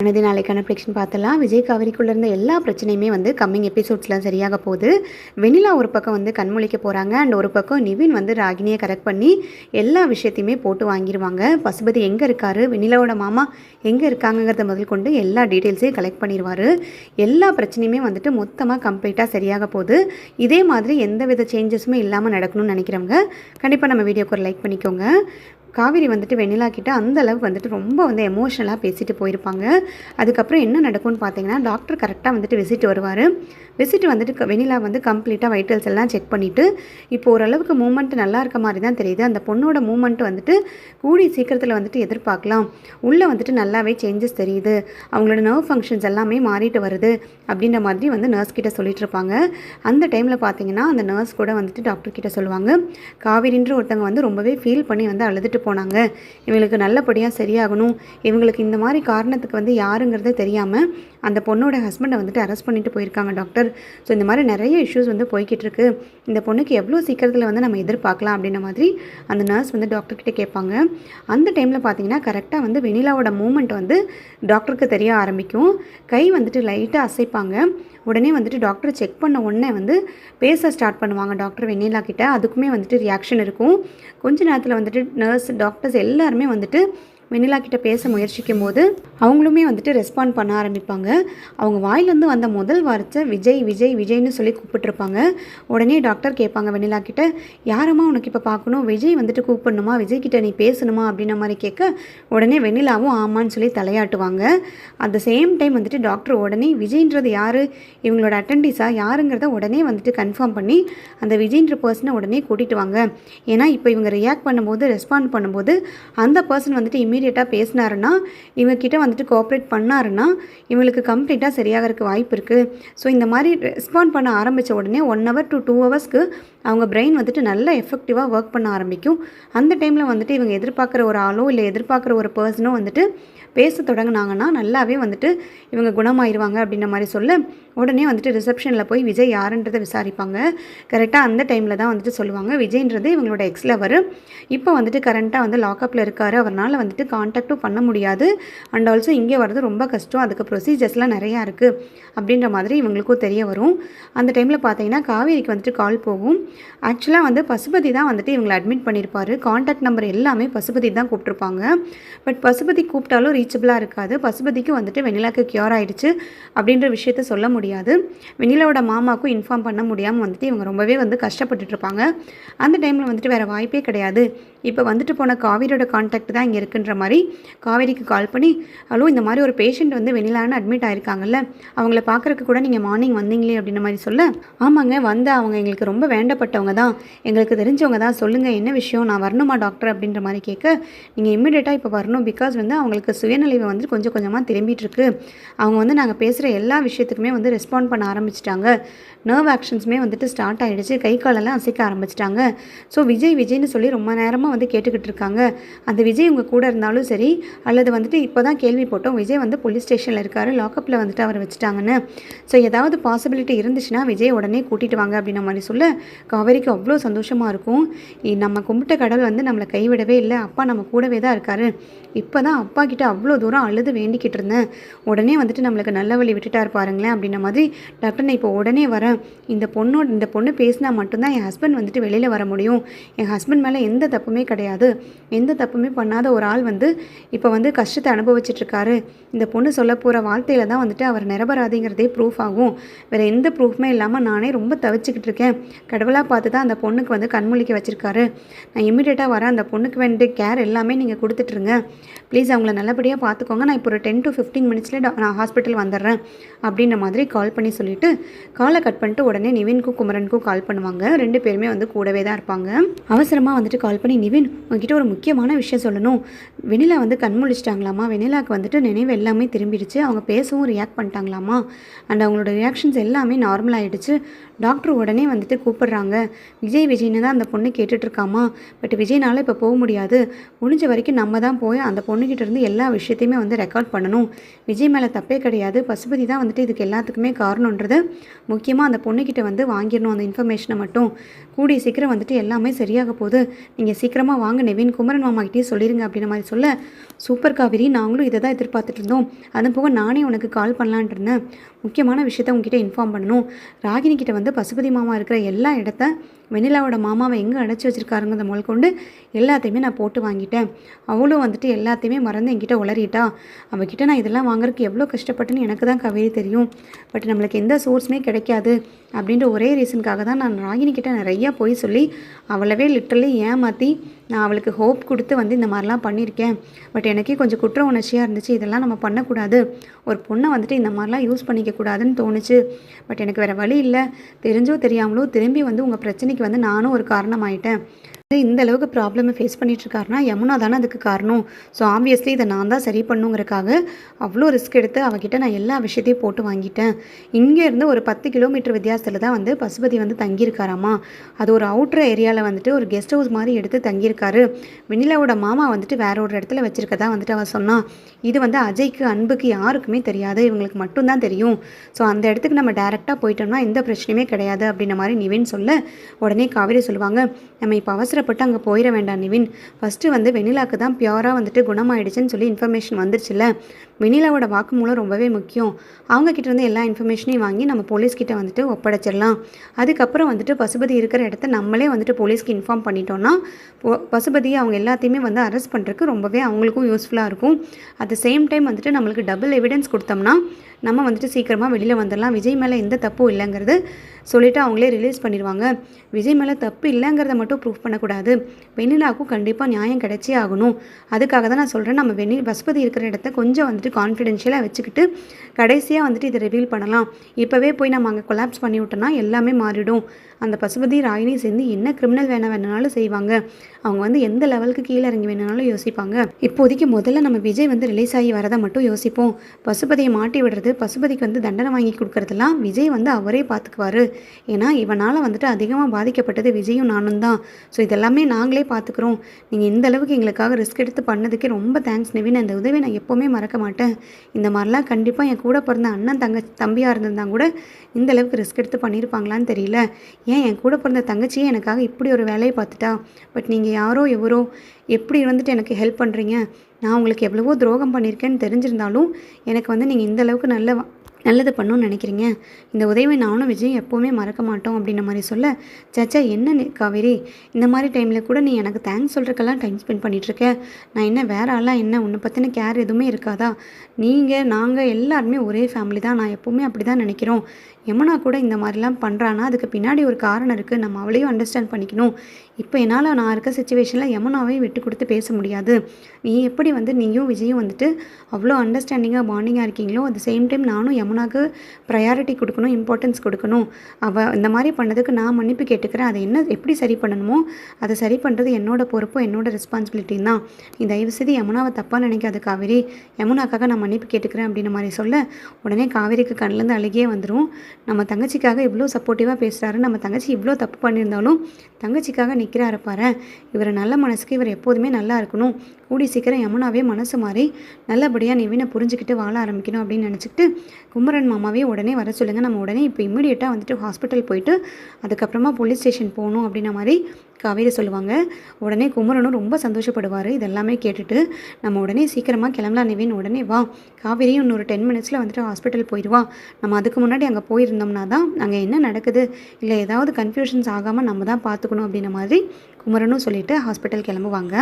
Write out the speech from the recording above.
எனது நாளைக்கான ப்ரெடிக்ஷன் பார்த்தலாம் விஜய் காவிரிக்குள்ள இருந்த எல்லா பிரச்சனையுமே வந்து கம்மிங் எபிசோட்ஸ்லாம் சரியாக போகுது. வெண்ணிலா ஒரு பக்கம் வந்து கண்முழிக்க போகிறாங்க அண்ட் ஒரு பக்கம் நிவின் வந்து ராகினியை கரெக்ட் பண்ணி எல்லா விஷயத்தையுமே போட்டு வாங்கிடுவாங்க பசுபதி எங்கே இருக்காரு? வெனிலாவோட மாமா எங்கே இருக்காங்கங்கிறத முதல் கொண்டு எல்லா டீட்டெயில்ஸையும் கலெக்ட் பண்ணிடுவார் எல்லா பிரச்சனையுமே வந்துட்டு மொத்தமாக கம்ப்ளீட்டாக சரியாக போகுது. இதே மாதிரி எந்த வித சேஞ்சஸுமே இல்லாமல் நடக்கணும்னு நினைக்கிறவங்க கண்டிப்பாக நம்ம வீடியோக்கு ஒரு லைக் பண்ணிக்கோங்க. காவிரி வந்துட்டு வெண்ணிலா கிட்ட அந்த அளவுக்கு வந்துட்டு ரொம்ப வந்து எமோஷனலாக பேசிட்டு போயிருப்பாங்க. அதுக்கப்புறம் என்ன நடக்கும்னு பார்த்தீங்கன்னா டாக்டர் கரெக்டாக வந்துட்டு விசிட் வருவார். விசிட் வந்துட்டு க- வெண்ணிலா வந்து கம்ப்ளீட்டாக வைட்டல்ஸ் எல்லாம் செக் பண்ணிவிட்டு இப்போ ஓரளவுக்கு மூமெண்ட் நல்லா இருக்க மாதிரி தான் தெரியுது. அந்த பொண்ணோட மூமெண்ட் வந்துட்டு கூடி சீக்கிரத்தில் வந்துட்டு எதிர்பார்க்கலாம். உள்ளே வந்துட்டு நல்லாவே சேஞ்சஸ் தெரியுது. அவங்களோட நர்வ் ஃபங்க்ஷன்ஸ் எல்லாமே மாறிட்டு வருது அப்படின்ற மாதிரி வந்து நர்ஸ் கிட்ட சொல்லிட்டு இருப்பாங்க. அந்த டைமில் பார்த்தீங்கன்னா அந்த நர்ஸ் கூட வந்துட்டு டாக்டர் கிட்ட சொல்லுவாங்க. காவிரின்ற ஒருத்தவங்க வந்து ரொம்பவே ஃபீல் பண்ணி வந்து அழுதுட்டு போனாங்க. இவங்களுக்கு நல்லபடியாக சரியாகணும். இவங்களுக்கு இந்த மாதிரி காரணத்துக்கு வந்து யாருங்கிறதே தெரியாமல் அந்த பொண்ணோட ஹஸ்பண்டை வந்துட்டு அரெஸ்ட் பண்ணிட்டு போயிருக்காங்க டாக்டர் ஸோ இந்த மாதிரி நிறைய இஷ்யூஸ் வந்து போய்கிட்டு இருக்கு. இந்த பொண்ணுக்கு எவ்வளோ சீக்கிரத்தில் வந்து நம்ம எதிர்பார்க்கலாம் அப்படின்ற மாதிரி அந்த நர்ஸ் வந்து டாக்டர்கிட்ட கேட்பாங்க. அந்த டைமில் பார்த்தீங்கன்னா கரெக்டாக வந்து வெனிலாவோட மூமெண்ட் வந்து டாக்டருக்கு தெரிய ஆரம்பிக்கும். கை வந்துட்டு லைட்டாக அசைப்பாங்க. உடனே வந்துட்டு டாக்டர் செக் பண்ண உடனே வந்து பேச ஸ்டார்ட் பண்ணுவாங்க டாக்டர் வெண்ணிலா கிட்ட. அதுக்குமே வந்துட்டு ரியாக்ஷன் இருக்கும். கொஞ்ச நேரத்தில் வந்துட்டு நர்ஸ் டாக்டர்ஸ் எல்லாருமே வந்துட்டு வெண்ணிலா கிட்ட பேச முயற்சிக்கும் போது அவங்களுமே வந்துட்டு ரெஸ்பாண்ட் பண்ண ஆரம்பிப்பாங்க. அவங்க வாயிலேருந்து வந்த முதல் வார்த்தை விஜய் விஜய் விஜய்னு சொல்லி கூப்பிட்டுருப்பாங்க. உடனே டாக்டர் கேட்பாங்க வெண்ணிலா கிட்ட யாரம்மா உனக்கு இப்போ பார்க்கணும்? விஜய் வந்துட்டு கூப்பிடணுமா? விஜய் கிட்ட நீ பேசணுமா? அப்படின்ன மாதிரி கேட்க உடனே வெண்ணிலாவும் ஆமான்னு சொல்லி தலையாட்டுவாங்க. அட் த சேம் டைம் வந்துட்டு டாக்டர் உடனே விஜய்ன்றது யார்? இவங்களோட அட்டண்டிஸாக யாருங்கிறத உடனே வந்துட்டு கன்ஃபார்ம் பண்ணி அந்த விஜய்ன்ற பர்சனை உடனே கூட்டிட்டு வாங்க. ஏன்னா இப்போ இவங்க ரியாக்ட் பண்ணும்போது ரெஸ்பாண்ட் பண்ணும்போது அந்த பர்சன் வந்துட்டு இமீடியட்டாக பேசினாருன்னா இவங்கக்கிட்ட வந்துட்டு கோஆப்ரேட் பண்ணாருன்னா இவங்களுக்கு கம்ப்ளீட்டாக சரியாகிறதுக்கு வாய்ப்பு இருக்குது ஸோ இந்த மாதிரி ரெஸ்பாண்ட் பண்ண ஆரம்பித்த உடனே ஒன் ஹவர் டு டூ ஹவர்ஸ்க்கு அவங்க பிரெயின் வந்துட்டு நல்ல எஃபெக்டிவாக ஒர்க் பண்ண ஆரம்பிக்கும். அந்த டைமில் வந்துட்டு இவங்க எதிர்பார்க்குற ஒரு ஆளோ இல்லை எதிர்பார்க்குற ஒரு பர்சனோ வந்துட்டு பேச தொடங்கினாங்கன்னா நல்லாவே வந்துட்டு இவங்க குணமாயிருவாங்க அப்படின்ற மாதிரி சொல்ல உடனே வந்துட்டு ரிசப்ஷனில் போய் விஜய் யாருன்றதை விசாரிப்பாங்க. கரெக்டாக அந்த டைமில் தான் வந்துட்டு சொல்லுவாங்க. விஜய்ன்றது இவங்களோட எக்ஸ் லவர் இப்போ வந்துட்டு கரண்ட்டாக வந்து லாக்அப்பில் இருக்கார். அவரால் வந்துட்டு காண்டாக்டும் பண்ண முடியாது. அண்ட் ஆல்சோ இங்கே வர்றது ரொம்ப கஷ்டம். அதுக்கு ப்ரொசீஜர்ஸ்லாம் நிறையா இருக்குது அப்படின்ற மாதிரி இவங்களுக்கும் தெரிய வரும். அந்த டைமில் பார்த்தீங்கன்னா காவேரிக்கு வந்துட்டு கால் போகும். ஆக்சுவலாக வந்து பசுபதி தான் வந்துட்டு இவங்களை அட்மிட் பண்ணியிருப்பார் காண்டாக்ட் நம்பர் எல்லாமே பசுபதி தான் கூப்பிட்ருப்பாங்க பட் பசுபதி கூப்பிட்டாலும் ரீச்சபிளாக இருக்காது. பசுபதிக்கு வந்துட்டு வெண்ணிலாக்கு கியூர் ஆயிடுச்சு அப்படின்ற விஷயத்த சொல்ல முடியாது. வெண்ணிலாவோட மாமாவுக்கும் இன்ஃபார்ம் பண்ண முடியாமல் வந்துட்டு இவங்க ரொம்பவே வந்து கஷ்டப்பட்டுட்டு இருப்பாங்க. அந்த டைமில் வந்துட்டு வேறு வாய்ப்பே கிடையாது. இப்போ வந்துட்டு போன காவேரியோட காண்டாக்ட் தான் இங்கே இருக்குன்ற மாதிரி காவேரிக்கு கால் பண்ணி ஹலோ இந்த மாதிரி ஒரு பேஷண்ட் வந்து வெண்ணிலான்னு அட்மிட் ஆயிருக்காங்கல்ல அவங்கள பார்க்குறக்கு கூட நீங்கள் மார்னிங் வந்தீங்களே அப்படின்ற மாதிரி சொல்ல ஆமாங்க வந்த அவங்க எங்களுக்கு ரொம்ப வேண்டப்பட்டவங்க தான். எங்களுக்கு தெரிஞ்சவங்க தான். சொல்லுங்கள் என்ன விஷயம்? நான் வரணுமா டாக்டர் அப்படின்ற மாதிரி கேட்க நீங்கள் இம்மிடியேட்டாக இப்போ வரணும். பிகாஸ் வந்து அவங்களுக்கு சுயநிலைவை வந்து கொஞ்சம் கொஞ்சமாக திரும்பிட்டு இருக்கு. அவங்க வந்து நாங்கள் பேசுகிற எல்லா விஷயத்துக்குமே வந்து ரெஸ்பாண்ட் பண்ண ஆரம்பிச்சிட்டாங்க. நர்வ் ஆக்ஷன்ஸுமே வந்துட்டு ஸ்டார்ட் ஆகிடுச்சு கை காலெல்லாம் அசைக்க ஆரம்பிச்சிட்டாங்க. ஸோ விஜய் விஜய்னு சொல்லி ரொம்ப நேரமாக வந்து கேட்டுக்கிட்டு இருக்காங்க அந்த விஜய் உங்கள் கூட இருந்தாலும் சரி அல்லது வந்துட்டு இப்போ தான் கேள்வி போட்டோம். விஜய் வந்து போலீஸ் ஸ்டேஷனில் இருக்காரு. லாக்அப்பில் வந்துட்டு அவரை வச்சுட்டாங்கன்னு. ஸோ ஏதாவது பாசிபிலிட்டி இருந்துச்சுன்னா விஜய் உடனே கூட்டிட்டு வாங்க அப்படின்ன மாதிரி சொல்ல காவேரிக்கு அவ்வளோ சந்தோஷமாக இருக்கும். நம்ம கும்பிட்ட கடவுள் வந்து நம்மளை கைவிடவே இல்லை. அப்பா நம்ம கூடவே தான் இருக்காரு. இப்போ தான் அப்பா கிட்ட அவ்வளோ தூரம் அழுது வேண்டிக்கிட்டு இருந்தேன். உடனே வந்துட்டு நம்மளுக்கு நல்ல வழி விட்டுட்டாரு பாருங்களேன் அப்படின்ன மாதிரி டாக்டர் நான் இப்போ உடனே வரேன். இந்த பொண்ணோட இந்த பொண்ணு பேசினா மட்டும்தான் என் ஹஸ்பண்ட் வந்துட்டு வெளியில் வர முடியும். என் ஹஸ்பண்ட் மேலே எந்த தப்புமே கிடையாது. எந்த தப்புமே பண்ணாத ஒரு ஆள் வந்து இப்போ வந்து கஷ்டத்தை அனுபவிச்சிட்ருக்காரு. இந்த பொண்ணு சொல்ல போகிற வார்த்தையில் தான் வந்துட்டு அவர் நிரபராதிங்கிறதே ப்ரூஃப் ஆகும். வேறு எந்த ப்ரூஃப்மே இல்லாமல் நானே ரொம்ப தவிச்சுக்கிட்டு இருக்கேன் கடவுளாக பார்த்து தான் அந்த பொண்ணுக்கு வந்து கண்மொழிக்க வச்சுருக்காரு. நான் இமீடியட்டாக வரேன். அந்த பொண்ணுக்கு வேண்டிய கேர் எல்லாமே நீங்கள் கொடுத்துட்ருங்க. ப்ளீஸ் அவங்கள நல்லபடியாக பார்த்துக்கோங்க. நான் இப்போ ஒரு டென் டு ஃபிஃப்டீன் மினிட்ஸில் நான் ஹாஸ்பிட்டல் வந்துடுறேன். அப்படின்ற மாதிரி கால் பண்ணி சொல்லிட்டு காலை கட் பண்ணிட்டு உடனே நிவின்க்கும் குமரனுக்கும் கால் பண்ணுவாங்க. ரெண்டு பேருமே வந்து கூடவே தான் இருப்பாங்க. அவசரமாக வந்துட்டு கால் பண்ணி நிவின் உங்ககிட்ட ஒரு முக்கியமான விஷயம் சொல்லணும். வெனிலா வந்து கண் வெனிலாவுக்கு வந்துட்டு நினைவு எல்லாமே திரும்பிடுச்சு. அவங்க பேசவும் ரியாக்ட் பண்ணிட்டாங்களாமா? அண்ட் அவங்களோட ரியாக்ஷன்ஸ் எல்லாமே நார்மல் ஆகிடுச்சு டாக்டர் உடனே வந்துட்டு கூப்பிடுறாங்க. விஜய் விஜய்னு தான் அந்த பொண்ணு கேட்டுட்ருக்காமா? பட் விஜய்னால இப்போ போக முடியாது. முடிஞ்ச வரைக்கும் நம்ம தான் போய் அந்த பொண்ணுக்கிட்ட இருந்து எல்லா விஷயத்தையுமே வந்து ரெக்கார்ட் பண்ணணும். விஜய் மேலே தப்பே கிடையாது. பசுபதி தான் வந்துட்டு இதுக்கு எல்லாத்துக்குமே காரணன்றது முக்கியமாக அந்த பொண்ணுக்கிட்ட வந்து வாங்கிடணும் அந்த இன்ஃபர்மேஷனை மட்டும். கூடிய சீக்கிரம் வந்துட்டு எல்லாமே சரியாக போகுது. நீங்கள் சீக்கிரம் சீக்கிரமாக வாங்க. நவீன் குமரன் மாமாக்கிட்டே சொல்லிடுங்க அப்படின்ற மாதிரி சொல்ல சூப்பர் காவேரி நாங்களும் இதை தான் எதிர்பார்த்துட்டு இருந்தோம் அது போக நானே உனக்கு கால் பண்ணலான்ட்டு இருந்தேன். முக்கியமான விஷயத்த உங்ககிட்ட இன்ஃபார்ம் பண்ணணும். ராகினி கிட்ட வந்து பசுபதி மாமா இருக்கிற எல்லா இடத்த வெண்ணிலாவோட மாமாவை எங்கே அடைச்சி வச்சுருக்காருங்கிறத முதல் கொண்டு எல்லாத்தையுமே நான் போட்டு வாங்கிட்டேன். அவளும் வந்துட்டு எல்லாத்தையுமே மறந்து என்கிட்ட உளறிட்டா. அவகிட்ட நான் இதெல்லாம் வாங்குறதுக்கு எவ்வளோ கஷ்டப்பட்டுன்னு எனக்கு தான் காவேரி தெரியும். பட் நம்மளுக்கு எந்த சோர்ஸுமே கிடைக்காது அப்படின்ற ஒரே ரீசனுக்காக தான் நான் ராகினி கிட்ட நிறையா போய் சொல்லி அவளவே லிட்டரலி ஏமாற்றி நான் அவளுக்கு ஹோப் கொடுத்து வந்து இந்த மாதிரிலாம் பண்ணியிருக்கேன். பட் எனக்கே கொஞ்சம் குற்ற உணர்ச்சியாக இருந்துச்சு. இதெல்லாம் நம்ம பண்ணக்கூடாது. ஒரு பொண்ணை வந்துட்டு இந்த மாதிரிலாம் யூஸ் பண்ணிக்க கூடாதுன்னு தோணுச்சு. பட் எனக்கு வேறு வழி இல்லை. தெரிஞ்சோ தெரியாமலோ திரும்பி வந்து உங்கள் பிரச்சனைக்கு வந்து நானும் ஒரு காரணமாயிட்டேன். இந்த அளவுக்கு ப்ராப்ளமை ஃபேஸ் பண்ணிட்டு யமுனா தானே அதுக்கு காரணம். ஸோ ஆப்வியஸ்லி இதை நான் தான் சரி பண்ணுங்கிறக்காக அவ்வளோ ரிஸ்க் எடுத்து அவகிட்ட நான் எல்லா விஷயத்தையும் போட்டு வாங்கிட்டேன். இங்கேருந்து ஒரு பத்து கிலோமீட்டர் வித்தியாசத்தில் தான் வந்து பசுபதி வந்து தங்கியிருக்காராமா. அது ஒரு அவுட்ரு ஏரியாவில் வந்துட்டு ஒரு கெஸ்ட் ஹவுஸ் மாதிரி எடுத்து தங்கியிருக்காரு. வெண்ணிலாவோட மாமா வந்துட்டு வேற ஒரு இடத்துல வச்சுருக்கதா வந்துட்டு அவ சொன்னான் இது வந்து அஜய்க்கு அன்புக்கு யாருக்குமே தெரியாது. இவங்களுக்கு மட்டும்தான் தெரியும். ஸோ அந்த இடத்துக்கு நம்ம டேரெக்டாக போயிட்டோம்னா எந்த பிரச்சனையுமே கிடையாது அப்படின்ற மாதிரி நிவின் சொல்ல உடனே காவேரி சொல்லுவாங்க. நம்ம இப்போ அவசரப்பட்டு அங்கே போயிட வேண்டாம் நிவின். ஃபஸ்ட்டு வந்து வெண்ணிலாக்கு தான் பியூராக வந்துட்டு குணமாயிடுச்சுன்னு சொல்லி இன்ஃபர்மேஷன் வந்துருச்சுல்ல? வெண்ணிலாவோட வாக்குமூலம் ரொம்பவே முக்கியம். அவங்க இருந்து எல்லா இன்ஃபர்மேஷனையும் வாங்கி நம்ம போலீஸ்கிட்ட வந்துட்டு ஒப்படைச்சிடலாம். அதுக்கப்புறம் வந்துட்டு பசுபதி இருக்கிற இடத்த நம்மளே வந்துட்டு போலீஸ்க்கு இன்ஃபார்ம் பண்ணிட்டோன்னா பசுபதியை அவங்க எல்லாத்தையுமே வந்து அரெஸ்ட் பண்ணுறதுக்கு ரொம்பவே அவங்களுக்கும் யூஸ்ஃபுல்லாக இருக்கும். அட் த சேம் டைம் வந்துட்டு நம்மளுக்கு டபுள் எவிடன்ஸ் கொடுத்தோம்னா நம்ம வந்துட்டு சீக்கிரமாக வெளியில் வந்துடலாம். விஜய் மேலே எந்த தப்பும் இல்லைங்கிறது சொல்லிவிட்டு அவங்களே ரிலீஸ் பண்ணிடுவாங்க. விஜய் மேலே தப்பு இல்லைங்கிறத மட்டும் ப்ரூஃப் பண்ணக்கூடாது. வெண்ணிலாவுக்கும் கண்டிப்பாக நியாயம் கிடைச்சே ஆகணும். அதுக்காக தான் நான் சொல்கிறேன் நம்ம வெண்ணி பசுபதி இருக்கிற இடத்த கொஞ்சம் வந்துட்டு கான்ஃபிடென்ஷியலாக வச்சுக்கிட்டு கடைசியாக வந்துட்டு இதை ரிவீல் பண்ணலாம். இப்போவே போய் நம்ம அங்கே கொலாப்ஸ் பண்ணி விட்டோம்னா எல்லாமே மாறிடும். அந்த பசுபதி ராயினி சேர்ந்து என்ன கிரிமினல் வேணா வேணாலும் செய்வாங்க. அவங்க வந்து எந்த லெவலுக்கு கீழே இறங்கி வேணாலும் யோசிப்பாங்க. இப்போதைக்கு முதல்ல நம்ம விஜய் வந்து ரிலீஸ் ஆகி வரதை மட்டும் யோசிப்போம். பசுபதியை மாட்டி விடுறது பசுபதிக்கு வந்து தண்டனை வாங்கி கொடுக்கறதெல்லாம் விஜய் வந்து அவரே பார்த்துக்குவாரு ஏன்னா இவனால் வந்துட்டு அதிகமாக பாதிக்கப்பட்டது விஜயும் நானும் தான். ஸோ இதெல்லாமே நாங்களே பார்த்துக்குறோம் நீங்கள் இந்த அளவுக்கு எங்களுக்காக ரிஸ்க் எடுத்து பண்ணதுக்கே ரொம்ப தேங்க்ஸ் நிவின். அந்த உதவி நான் எப்போவுமே மறக்க மாட்டேன். இந்த மாதிரிலாம் கண்டிப்பாக என் கூட பிறந்த அண்ணன் தங்க தம்பியாக இருந்திருந்தா கூட இந்த அளவுக்கு ரிஸ்க் எடுத்து பண்ணியிருப்பாங்களான்னு தெரியல. ஏன் என் கூட பிறந்த தங்கச்சியே எனக்காக இப்படி ஒரு வேலையை பார்த்துட்டா? பட் நீங்கள் யாரோ எவரோ எப்படி வந்துட்டு எனக்கு ஹெல்ப் பண்ணுறீங்க நான் உங்களுக்கு எவ்வளவோ துரோகம் பண்ணியிருக்கேன்னு தெரிஞ்சிருந்தாலும் எனக்கு வந்து நீங்கள் இந்த அளவுக்கு நல்ல நல்லது பண்ணணும்னு நினைக்கிறீங்க? இந்த உதவி நானும் விஜய் எப்போவுமே மறக்க மாட்டோம் அப்படின்ற மாதிரி சொல்ல சச்சா என்ன காவேரி? இந்த மாதிரி டைமில் கூட நீ எனக்கு தேங்க்ஸ் சொல்கிறக்கெல்லாம் டைம் ஸ்பெண்ட் பண்ணிகிட்ருக்க நான் என்ன வேற ஆளாக என்ன? உன்னை பற்றின கேர் எதுவுமே இருக்காதா? நீங்கள் நாங்கள் எல்லாருமே ஒரே ஃபேமிலி தான். நான் எப்போவுமே அப்படி தான் நினைக்கிறோம். யமுனா கூட இந்த மாதிரிலாம் பண்ணுறான்னா அதுக்கு பின்னாடி ஒரு காரணம் இருக்குது நம்ம அவளையும் அண்டர்ஸ்டாண்ட் பண்ணிக்கணும். இப்போ என்னால் நான் இருக்க சுச்சுவேஷனில் யமுனாவையும் விட்டு கொடுத்து பேச முடியாது. நீ எப்படி வந்து நீயும் விஜயும் வந்துட்டு அவ்வளோ அண்டர்ஸ்டாண்டிங்காக பாண்டிங்காக இருக்கீங்களோ அட் சேம் டைம் நானும் யமுனாக்கு ப்ரையாரிட்டி கொடுக்கணும் இம்பார்ட்டன்ஸ் கொடுக்கணும். அவள் இந்த மாதிரி பண்ணதுக்கு நான் மன்னிப்பு கேட்டுக்கிறேன். அதை என்ன எப்படி சரி பண்ணணுமோ அதை சரி பண்ணுறது என்னோட பொறுப்பு என்னோட ரெஸ்பான்சிபிலிட்டி தான். நீ தயவுசெய்து யமுனாவை தப்பாக நினைக்காது காவேரி. யமுனாக்காக நான் மன்னிப்பு கேட்டுக்கிறேன் அப்படின்னு மாதிரி சொல்ல உடனே காவேரிக்கு கண்ணிலேருந்து அழுகியே வந்துடும் நம்ம தங்கச்சிக்காக இவ்வளோ சப்போர்ட்டிவாக பேசுகிறாரு நம்ம தங்கச்சி இவ்வளோ தப்பு பண்ணியிருந்தாலும் தங்கச்சிக்காக நிற்கிறாரு பாரு இவர் நல்ல மனசுக்கு இவர் எப்போதுமே நல்லா இருக்கணும். கூடி சீக்கிரம் யமுனாவே மனசு மாறி நல்லபடியாக நிவினை புரிஞ்சுக்கிட்டு வாழ ஆரம்பிக்கணும் அப்படின்னு நினச்சிக்கிட்டு குமரன் மாமாவே உடனே வர சொல்லுங்கள் நம்ம உடனே இப்போ இம்மிடியட்டாக வந்துட்டு ஹாஸ்பிட்டல் போயிட்டு அதுக்கப்புறமா போலீஸ் ஸ்டேஷன் போகணும் அப்படின்ன மாதிரி காவேரி சொல்லுவாங்க. உடனே குமரனும் ரொம்ப சந்தோஷப்படுவார். இதெல்லாமே கேட்டுட்டு நம்ம உடனே சீக்கிரமாக கிளம்பலாம் நிவின். உடனே வா. காவேரியும் இன்னொரு டென் மினிட்ஸில் வந்துட்டு ஹாஸ்பிட்டல் போயிடுவா நம்ம அதுக்கு முன்னாடி அங்கே போயிருந்தோம்னா தான் அங்கே என்ன நடக்குது? இல்லை ஏதாவது கன்ஃபியூஷன்ஸ் ஆகாமல் நம்ம தான் பார்த்துக்கணும் அப்படின்ன மாதிரி குமரனும் சொல்லிட்டு ஹாஸ்பிட்டல் கிளம்புவாங்க.